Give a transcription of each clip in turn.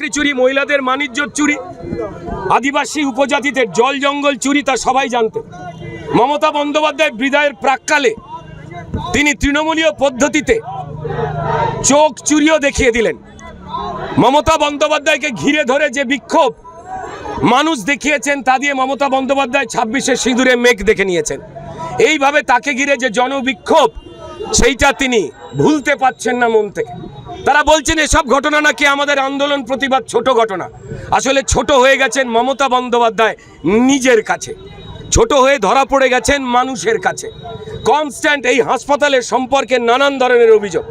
চাকরি চুরি, মহিলাদের মানিজ্য চুরি, আদিবাসী উপজাতিদের জল জঙ্গল চুরি, তা সবাই জানতেন মমতা বন্দ্যোপাধ্যায় বিদায়ের প্রাককালে তিনি তৃণমূলীয় পদ্ধতিতে চোখ চুরিও দেখিয়ে দিলেন। মমতা বন্দ্যোপাধ্যায়কে ঘিরে ধরে যে বিক্ষোভ মানুষ দেখিয়েছেন, তা দিয়ে মমতা বন্দ্যোপাধ্যায় ছাব্বিশে সিঁদুরে মেঘ দেখে নিয়েছেন। এইভাবে তাকে ঘিরে যে জনবিক্ষোভ, সেইটা তিনি ভুলতে পারছেন না মন থেকে। তারা বলছেন, এসব ঘটনা নাকি আমাদের আন্দোলন প্রতিবাদ ছোট ঘটনা। আসলে ছোট হয়ে গেছেন মমতা বন্দ্যোপাধ্যায় নিজের কাছে। ছোট হয়ে ধরা পড়ে গেছেন মানুষের কাছে। কনস্ট্যান্ট এই হাসপাতালের সম্পর্কে নানান ধরনের অভিযোগ।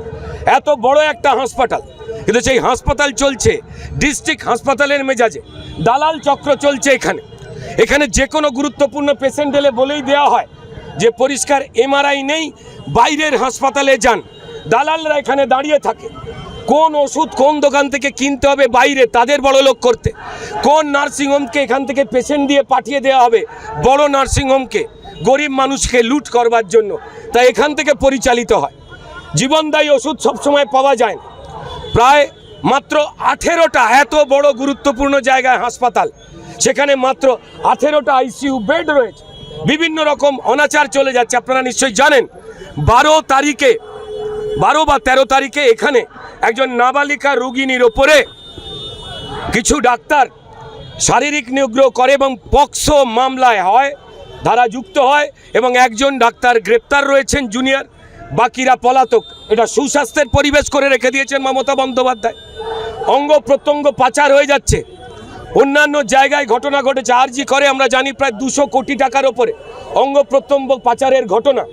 এত বড় একটা হাসপাতাল। কিন্তু সেই হাসপাতাল চলছে ডিস্ট্রিক্ট হাসপাতালের মেজাজে। দালাল চক্র চলছে এখানে। এখানে যে কোনো গুরুত্বপূর্ণ পেশেন্ট এলে বলেই দেওয়া হয় যে, পরিষ্কার এমআরআই নেই, বাইরের হাসপাতালে যান। দালালরা এখানে দাঁড়িয়ে থাকে। কোন ওষুধ কোন দোকান থেকে কিনতে হবে বাইরে তাদের বড় লোক করতে। কোন নার্সিংহোমকে এখান থেকে পেশেন্ট দিয়ে পাঠিয়ে দেওয়া হবে বড় নার্সিংহোমকে গরিব মানুষকে লুট করবার জন্য। তাই এখান থেকে পরিচালিত হয়। জীবনদায়ী ওষুধ সবসময় পাওয়া যায় না। প্রায় মাত্র আঠেরোটা এত বড় গুরুত্বপূর্ণ জায়গায় হাসপাতাল। সেখানে মাত্র আঠেরোটা আইসিইউ বেড রয়েছে। বিভিন্ন রকম অনাচার চলে যাচ্ছে, আপনারা নিশ্চয়ই জানেন। বারো তারিখে বারো বা তেরো তারিখে এখানে একজন নাবালিকা রোগিনীর ওপরে কিছু ডাক্তার শারীরিক নিগ্রহ করে এবং পক্সো মামলায় হয় ধারা যুক্ত হয় এবং একজন ডাক্তার গ্রেপ্তার রয়েছেন জুনিয়র, বাকিরা পলাতক। এটা সুস্বাস্থ্যের পরিবেশ করে রেখে দিয়েছেন মমতা বন্দ্যোপাধ্যায়। অঙ্গ প্রত্যঙ্গ পাচার হয়ে যাচ্ছে। অন্যান্য জায়গায় ঘটনা ঘটেছে। আরজি করে আমরা জানি প্রায় দুশো কোটি টাকার ওপরে। অঙ্গ প্রত্যঙ্গ পাচারের ঘটনা।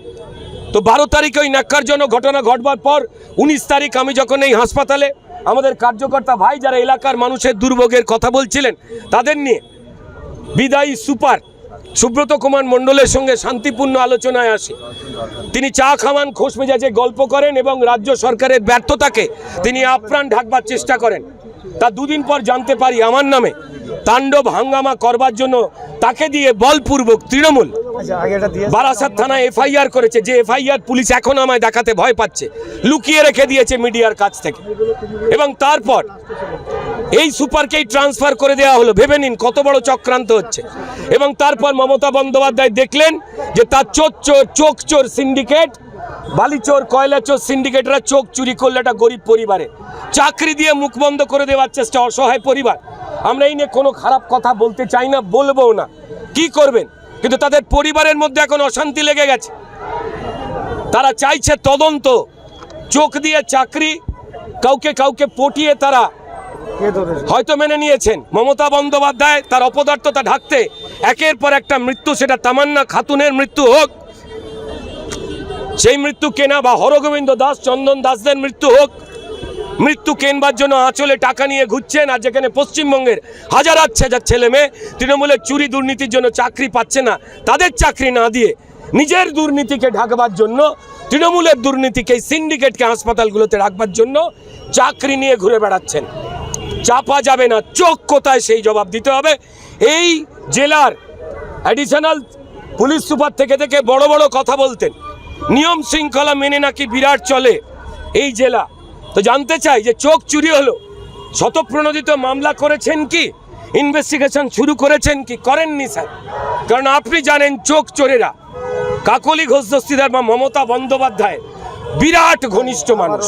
তো বারো তারিখে ওই ন্যাক্কারজনক ঘটনা ঘটবার পর উনিশ তারিখ আমি যখন এই হাসপাতালে আমাদের কার্যকর্তা ভাই যারা এলাকার মানুষের দুর্ভোগের কথা বলছিলেন, তাদের নিয়ে বিদায়ী সুপার সুব্রত কুমার মণ্ডলের সঙ্গে শান্তিপূর্ণ আলোচনায় আসে। তিনি চা খাওয়ান খোশ মেজাজে গল্প করেন এবং রাজ্য সরকারের ব্যর্থতাকে তিনি আপ্রাণ ঢাকবার চেষ্টা করেন। তা দুদিন পর জানতে পারি আমার নামে তাণ্ডব হাঙ্গামা করবার জন্য তাকে দিয়ে বলপূর্বক তৃণমূল বারাসাত থানায় এফআইআর করেছে যে এফআইআর পুলিশ এখন আমায় দেখাতে ভয় পাচ্ছে লুকিয়ে রেখে দিয়েছে মিডিয়ার কাছ থেকে। এবং তারপর এই সুপারকেই ট্রান্সফার করে দেওয়া হলো ভেবে নিন কত বড় চক্রান্ত হচ্ছে। এবং তারপর মমতা বন্দ্যোপাধ্যায় দেখলেন যে তার চোর চোর চোখ চোর সিন্ডিকেট বালিচোর কয়লা চোর সিন্ডিকেটরা চোখ চুরি করলে একটা গরিব পরিবারে। চাকরি দিয়ে মুখ বন্ধ করে দেওয়ার চেষ্টা অসহায় পরিবার। আমরা এই নিয়ে কোনো খারাপ কথা বলতে চাই না বলব না। কি করবেন? কিন্তু তাদের পরিবারের মধ্যে এখন অশান্তি লেগে গেছে। তারা চাইছে তদন্ত। চোখ দিয়ে চাকরি কাউকে কাউকে পটিয়ে তারা হয়তো মেনে নিয়েছেন। মমতা বন্দ্যোপাধ্যায় তার অপদার্থতা ঢাকতে একের পর একটা মৃত্যু সেটা তামান্না খাতুনের মৃত্যু হোক সেই মৃত্যু কেনা বা হরগোবিন্দ দাস, চন্দন দাসদের মৃত্যু হোক, মৃত্যু কেনবার জন্য আঁচলে টাকা নিয়ে ঘুরছেন আর যেখানে পশ্চিমবঙ্গের হাজার হাজার ছেলে মেয়ে তৃণমূলের চুরি দুর্নীতির জন্য চাকরি পাচ্ছে না, তাদের চাকরি না দিয়ে নিজের দুর্নীতিকে ঢাকবার জন্য, তৃণমূলের দুর্নীতিকে সিন্ডিকেটকে হাসপাতালগুলোতে রাখবার জন্য চাকরি নিয়ে ঘুরে বেড়াচ্ছেন। চাপা যাবে না, চোখ কোথায় সেই জবাব দিতে হবে। এই জেলার অ্যাডিশনাল পুলিশ সুপার থেকে থেকে বড় বড় কথা বলতেন। নিয়ম শৃঙ্খলা মেনে নাকি বিরাট চলে এই জেলা। তো জানতে চাই যে চোখ চুরি হলো শতপ্রণোদিত মামলা করেছেন কি? ইনভেস্টিগেশন শুরু করেছেন কি? করেননি স্যার। কারণ আপনি জানেন চোখ চোরেরা। কাকলি ঘোষ দস্তিদার বা মমতা বন্দ্যোপাধ্যায় বিরাট ঘনিষ্ঠ মানুষ।